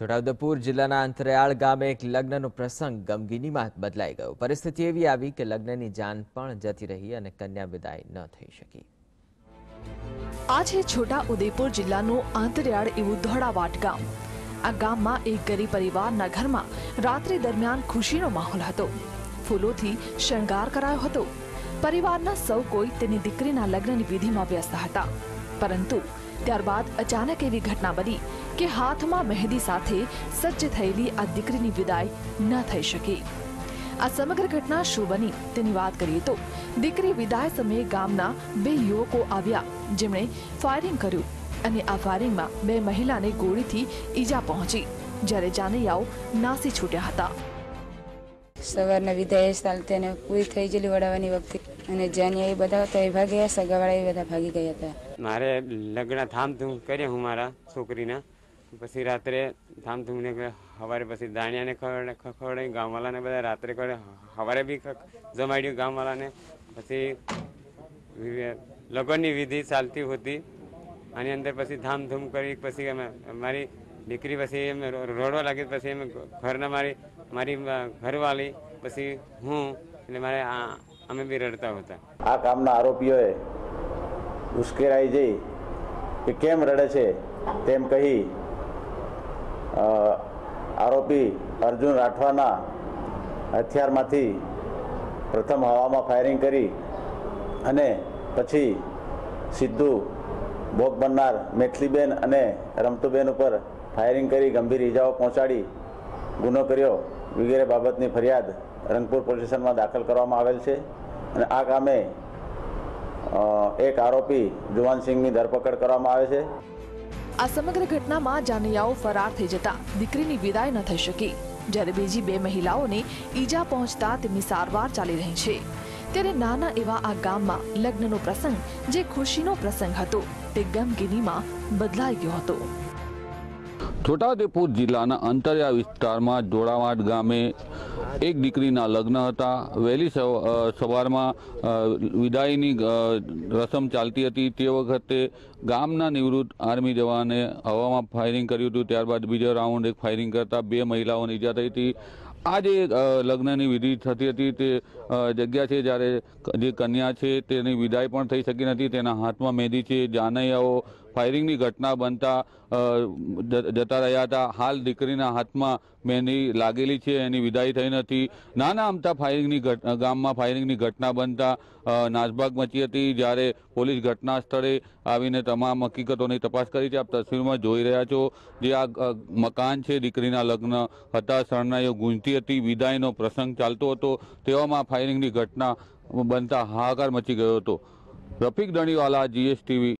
છોટાઉદેપુર જિલ્લાના અંતરિયાળ ગામે એક લગ્નનો પ્રસંગ ગમગીનીમાં બદલાઈ ગયો. પરિસ્થિતિ એવી આવી કે લગ્નની જાન પણ જતી રહી અને કન્યા વિદાય ન થઈ શકી. આ છોટા ઉદેપુર જિલ્લાનું આંતરિયાળ એવું ધોળાવાટ ગામ. આ ગામમાં એક ગરીબ પરિવારના ઘરમાં રાત્રિ દરમિયાન ખુશીનો માહોલ હતો. ફૂલોથી શણગાર કરાયો હતો. પરિવારના સૌ કોઈ તેની દીકરીના લગ્નની વિધિમાં વ્યસ્ત હતા. પરંતુ ત્યારબાદ અચાનક એવી ઘટના બની કે હાથમાં મહેંદી સાથે સજ્જ થયેલી આ દીકરીની વિદાય ન થઈ શકી. આ સમગ્ર ઘટના શું બની તેની વાત કરીએ તો દીકરી વિદાય સમયે ગામના બે યુવકો આવ્યા. જેમણે ફાયરિંગ કર્યું અને આ ફાયરિંગમાં બે મહિલાને ગોળીથી ઈજા પહોંચી. જ્યારે જાનૈયાઓ નાસી છૂટ્યા હતા. સવારના વિદાય ચાલતી અને પૂરી થઈ ગયેલી વડાવાની વખતે. અને જાન્યા એ બધા હતા, એ ભાગ્યા સગાવાળા એ બધા ભાગી ગયા હતા. મારે લગ્ન ધામધૂમ કર્યા હું મારા છોકરીના. પછી રાત્રે થામધૂમ ને સવારે પછી દાણિયાને ખવડાવી ખવડાવી ગામવાળાને બધા રાત્રે કરે સવારે બી જમાડ્યું ગામવાળાને. પછી લગ્નની વિધિ ચાલતી હતી. આની અંદર પછી ધામધૂમ કરી, પછી અમે મારી દીકરી પછી એમ રોડવા લાગી, પછી એમ ઘરના મારી મારી ઘરવાળી, પછી હું, એટલે મારે અમે બી રડતા હતા. આ કામના આરોપીઓએ ઉશ્કેરાઈ જઈ કે કેમ રડે છે તેમ કહી આરોપી અર્જુન રાઠવાના હથિયારમાંથી પ્રથમ હવામાં ફાયરિંગ કરી અને પછી સીધું ભોગ બનનાર મેથલીબેન અને રમતુબેન ઉપર ફાયરિંગ કરી ગંભીર ઇજાઓ પહોંચાડી, ગુનો કર્યો. વગેરે બાબતની ફરિયાદ રંગપુર પોલીસ સ્ટેશનમાં દાખલ કરવામાં આવેલ છે અને આ કામે એક આરોપી જુવાનસિંહની ધરપકડ કરવામાં આવે છે. આ સમગ્ર ઘટનામાં જાનૈયાઓ ફરાર થઈ જતા. દીકરીની વિદાય ન થઈ શકી. જ્યારે બીજી બે મહિલાઓને ઈજા પહોંચતા તેમની સારવાર ચાલી રહી છે. ત્યારે નાના એવા આ ગામમાં લગ્નનો પ્રસંગ, જે ખુશીનો પ્રસંગ હતો, તે ગમગીનીમાં બદલાઈ ગયો હતો. છોટાઉદેપુર જિલ્લાના અંતરિયાળ વિસ્તારમાં જોડાવાડ ગામે એક દીકરીના લગ્ન હતા. વહેલી સવારમાં વિદાયની રસમ ચાલતી હતી. તે વખતે ગામના નિવૃત્ત આર્મી જવાને હવામાં ફાયરિંગ કર્યું હતું. ત્યારબાદ બીજો રાઉન્ડ એક ફાયરિંગ કરતા બે મહિલાઓને ઈજા થઈ હતી. આ જે લગ્નની વિધિ થતી હતી તે જગ્યા છે જ્યારે જે કન્યા છે તેની વિદાય પણ થઈ શકી નથી. તેના હાથમાં મહેંદી છે, જાનૈયાઓ ફાયરિંગની ઘટના બનતા જતા રહ્યા હતા. હાલ દીકરીના હાથમાં મેની લાગેલી છે, એની વિદાય થઈ નથી. નાના અમતા ફાયરિંગની ગામમાં ફાયરિંગની ઘટના બનતા નાસભાગ મચી હતી. જ્યારે પોલીસ ઘટના સ્થળે આવીને તમામ હકીકતોની તપાસ કરી છે. આપ તસવીરમાં જોઈ રહ્યા છો જે આ મકાન છે. દીકરીના લગ્ન હતા, શરણાઈઓ ગુંજતી હતી. વિદાયનો પ્રસંગ ચાલતો હતો. તેવામાં ફાયરિંગની ઘટના બનતા હાહાકાર મચી ગયો હતો. રફીક દણીવાલા જીએસટીવી.